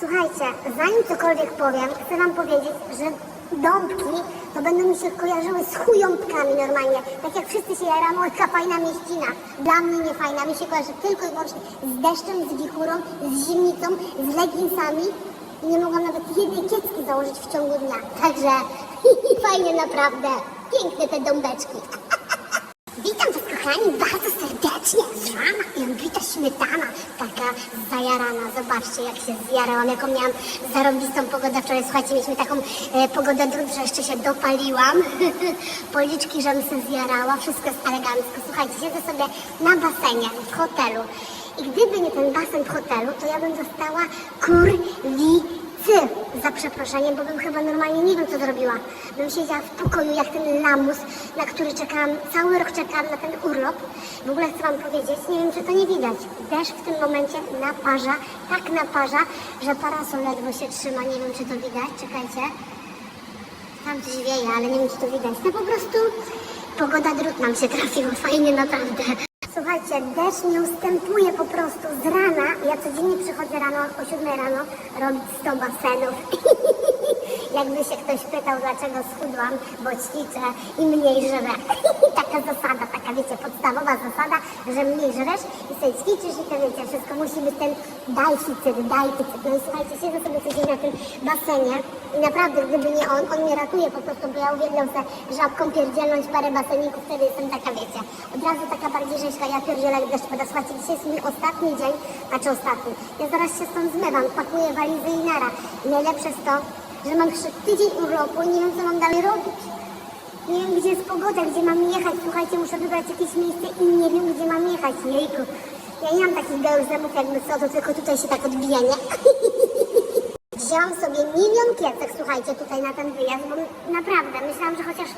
Słuchajcie, zanim cokolwiek powiem, chcę wam powiedzieć, że dąbki to będą mi się kojarzyły z chujątkami normalnie. Tak jak wszyscy się jaramy, jaka fajna mieścina. Dla mnie nie fajna, mi się kojarzy tylko i wyłącznie z deszczem, z wichurą, z zimnicą, z leginsami. I nie mogłam nawet jednej kiecki założyć w ciągu dnia. Także fajnie naprawdę. Piękne te dąbeczki. Witam kochani bardzo serdecznie z rana Jędrita Śmietana, taka zajarana, zobaczcie jak się zjarałam, jaką miałam zarobistą pogodę wczoraj, słuchajcie, mieliśmy taką e, pogodę drut, że jeszcze się dopaliłam, policzki, żebym się zjarała, wszystko jest elegancko, słuchajcie, siedzę sobie na basenie w hotelu. I gdyby nie ten basen w hotelu, to ja bym została kurwicy, za przeproszeniem, bo bym chyba normalnie nie wiem co zrobiła. Bym siedziała w pokoju jak ten lamus, na który czekałam, cały rok czekałam na ten urlop. W ogóle chcę wam powiedzieć, nie wiem czy to nie widać. Deszcz w tym momencie naparza, tak naparza, że parasol ledwo się trzyma. Nie wiem czy to widać, czekajcie. Tam coś wieje, ale nie wiem czy to widać. No po prostu pogoda drut nam się trafiła, fajnie naprawdę. Słuchajcie, deszcz nie ustępuje po prostu z rana. Ja codziennie przychodzę rano o 7 rano robić 100 basenów. Jakby się ktoś pytał, dlaczego schudłam, bo ćwiczę i mniej żrę. taka taka wiecie, podstawowa zasada, że mniej żresz i sobie ćwiczysz i to wiecie, wszystko musi być ten daj ficyt, daj ficyt. No i słuchajcie, siedzę sobie codziennie na tym basenie i naprawdę, gdyby nie on, on mnie ratuje po prostu, bo ja uwielbiam se żabką pierdzielnąć parę baseników, wtedy jestem taka, wiecie, od razu taka bardziej rzeźka, ja pierdzielę jak deszcz pada. Słuchajcie, dzisiaj jest mój ostatni dzień, znaczy ostatni. Ja zaraz się stąd zmywam, pakuję walizy i nara. Najlepsze jest to, że mam tydzień urlopu i nie wiem, co mam dalej robić. Nie wiem, gdzie jest pogoda, gdzie mam jechać. Słuchajcie, muszę wybrać jakieś miejsce i nie wiem, gdzie mam jechać. Jejku. Ja nie mam takich białych zębów jakby co, to tylko tutaj się tak odbija, nie? Wzięłam sobie milion kiecek, słuchajcie, tutaj na ten wyjazd, bo naprawdę myślałam, że chociaż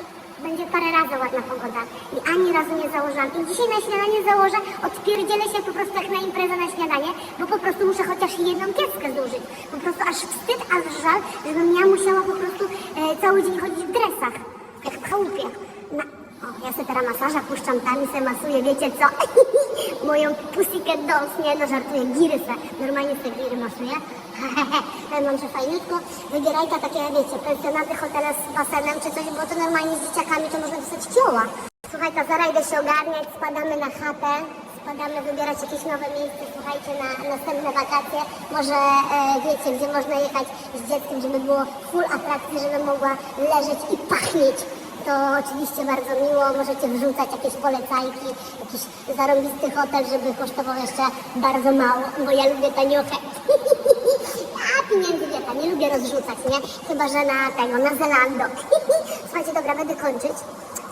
będzie parę razy ładna pogoda i ani razu nie założyłam. I dzisiaj na śniadanie założę, odpierdzielę się po prostu jak na imprezę na śniadanie, bo po prostu muszę chociaż jedną kieckę zużyć. Po prostu aż wstyd, aż żal, żebym ja musiała po prostu e, cały dzień chodzić w dresach, jak w chałupie. Na... O, ja sobie teraz masaża puszczam tam i sobie masuję, wiecie co? Moją pussycat dolls, nie no żartuję, giry se. Normalnie te giry masuję. Mam, że fajniutko. Wybierajka takie, wiecie, pensjonaty, hotele z basenem czy coś, bo to normalnie z dzieciakami to można dostać kioła. Słuchaj, to zaraz idę się ogarniać, spadamy na chatę, spadamy wybierać jakieś nowe miejsce, słuchajcie, na następne wakacje. Może e, wiecie, gdzie można jechać z dzieckiem, żeby było full atrakcji, żeby mogła leżeć i pachnieć. To oczywiście bardzo miło, możecie wrzucać jakieś polecajki, jakiś zarąbisty hotel, żeby kosztował jeszcze bardzo mało, bo ja lubię taniuchę. A pieniędzy wieta, nie lubię rozrzucać, nie? Chyba, że na tego, na Zelando. Słuchajcie, dobra, będę kończyć.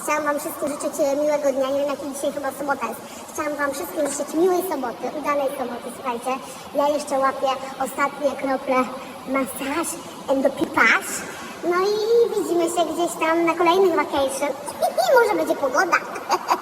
Chciałam Wam wszystkim życzyć e, miłego dnia, nie wiem jaki dzisiaj chyba sobota jest. Chciałam Wam wszystkim życzyć miłej soboty, udanej soboty, słuchajcie. Ja jeszcze łapię ostatnie krople masaż and pipaż. No i widzimy się gdzieś tam na kolejnych vacation. Może będzie pogoda.